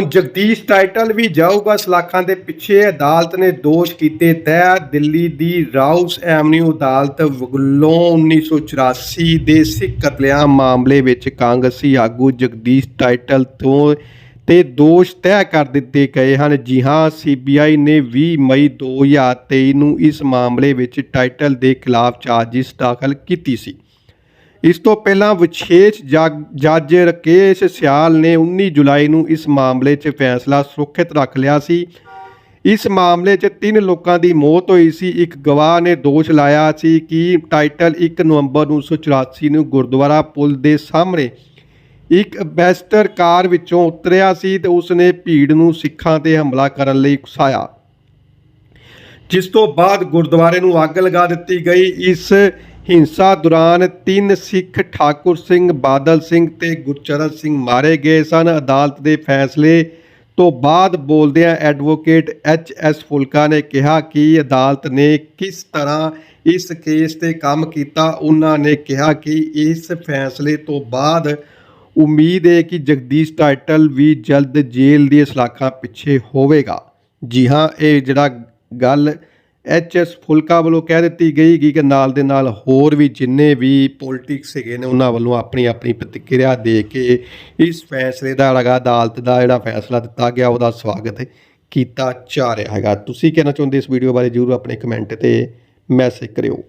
ਹੁਣ ਜਗਦੀਸ਼ ਟਾਈਟਲ ਵੀ ਜਾਊਗਾ, ਸਲਾਖਾਂ ਦੇ ਪਿੱਛੇ ਅਦਾਲਤ ਨੇ ਦੋਸ਼ ਕੀਤੇ ਤੈਅ ਦਿੱਲੀ ਦੀ ਰਾਉਸ ਐਵਨਿਊ ਅਦਾਲਤ ਵੱਲੋਂ 1984 ਦੇ ਸਿੱਖ ਕਤਲੇਆਮ ਮਾਮਲੇ ਵਿੱਚ ਕਾਂਗਰਸੀ ਆਗੂ ਜਗਦੀਸ਼ ਟਾਈਟਲ ਤੋਂ ਤੇ ਦੋਸ਼ ਤੈਅ ਕਰ ਦਿੱਤੇ ਗਏ ਹਨ। ਜੀ ਹਾਂ, ਸੀਬੀਆਈ ਨੇ 20 ਮਈ 2023 ਨੂੰ ਇਸ ਮਾਮਲੇ ਵਿੱਚ ਟਾਈਟਲ ਦੇ ਖਿਲਾਫ ਚਾਰਜਿਸ ਦਾਖਲ ਕੀਤੀ ਸੀ। ਇਸ ਤੋਂ ਪਹਿਲਾਂ ਵਿਸ਼ੇਸ਼ ਜੱਜ- ਜੱਜ ਰਕੇਸ਼ ਸਿਆਲ ਨੇ 19 ਜੁਲਾਈ ਨੂੰ ਇਸ ਮਾਮਲੇ 'ਚ ਫੈਸਲਾ ਸੁਰੱਖਿਅਤ ਰੱਖ ਲਿਆ ਸੀ। ਇਸ ਮਾਮਲੇ 'ਚ ਤਿੰਨ ਲੋਕਾਂ ਦੀ ਮੌਤ ਹੋਈ ਸੀ। ਇੱਕ ਗਵਾਹ ਨੇ ਦੋਸ਼ ਲਾਇਆ ਸੀ ਕਿ ਟਾਈਟਲ 1 ਨਵੰਬਰ 1984 ਨੂੰ ਗੁਰਦੁਆਰਾ ਪੁਲ ਦੇ ਸਾਹਮਣੇ ਇੱਕ ਬੈਸਟਰ ਕਾਰ ਵਿੱਚੋਂ ਉਤਰਿਆ ਸੀ ਤੇ ਉਸਨੇ ਭੀੜ ਨੂੰ ਸਿੱਖਾਂ ਤੇ ਹਮਲਾ ਕਰਨ ਲਈ ਉਕਸਾਇਆ ਜਿਸ ਤੋਂ ਬਾਅਦ ਗੁਰਦੁਆਰੇ ਨੂੰ ਅੱਗ ਲਗਾ ਦਿੱਤੀ ਗਈ। ਇਸ ਹਿੰਸਾ ਦੌਰਾਨ ਤਿੰਨ ਸਿੱਖ ਠਾਕੁਰ ਸਿੰਘ, ਬਾਦਲ ਸਿੰਘ ਤੇ ਗੁਰਚਰਨ ਸਿੰਘ ਮਾਰੇ ਗਏ ਸਨ। ਅਦਾਲਤ ਦੇ ਫੈਸਲੇ ਤੋਂ ਬਾਅਦ ਬੋਲਦਿਆਂ ਐਡਵੋਕੇਟ ਐਚ ਐਸ ਫੁਲਕਾ ਨੇ ਕਿਹਾ ਕਿ ਅਦਾਲਤ ਨੇ ਕਿਸ ਤਰ੍ਹਾਂ ਇਸ ਕੇਸ ਤੇ ਕੰਮ ਕੀਤਾ। ਉਹਨਾਂ ਨੇ ਕਿਹਾ ਕਿ ਇਸ ਫੈਸਲੇ ਤੋਂ ਬਾਅਦ ਉਮੀਦ ਹੈ ਕਿ ਜਗਦੀਸ਼ ਟਾਈਟਲ ਵੀ ਜਲਦ ਜੇਲ੍ਹ ਦੀ ਸਲਾਖਾਂ ਪਿੱਛੇ ਹੋਵੇਗਾ। ਜੀ ਹਾਂ, ਇਹ ਜਿਹੜਾ ਗੱਲ ਐਚ ਐਸ ਫੁਲਕਾ ਵੱਲੋਂ ਕਹਿ ਦਿੱਤੀ ਗਈ ਗੀ ਕਿ ਨਾਲ ਦੇ ਨਾਲ ਹੋਰ ਵੀ ਜਿੰਨੇ ਵੀ ਪੋਲਿਟਿਕਸ ਹੈਗੇ ਨੇ, ਉਹਨਾਂ ਵੱਲੋਂ ਆਪਣੀ ਆਪਣੀ ਪ੍ਰਤੀਕਿਰਿਆ ਦੇ ਕੇ ਇਸ ਫੈਸਲੇ ਦਾ ਲਗਾ ਅਦਾਲਤ ਦਾ ਜਿਹੜਾ ਫੈਸਲਾ ਦਿੱਤਾ ਗਿਆ, ਉਹਦਾ ਸਵਾਗਤ ਕੀਤਾ ਜਾ ਰਿਹਾ ਹੈਗਾ। ਤੁਸੀਂ ਕਹਿਣਾ ਚਾਹੁੰਦੇ ਇਸ ਵੀਡੀਓ ਬਾਰੇ, ਜਰੂਰ ਆਪਣੇ ਕਮੈਂਟ ਤੇ ਮੈਸੇਜ ਕਰਿਓ।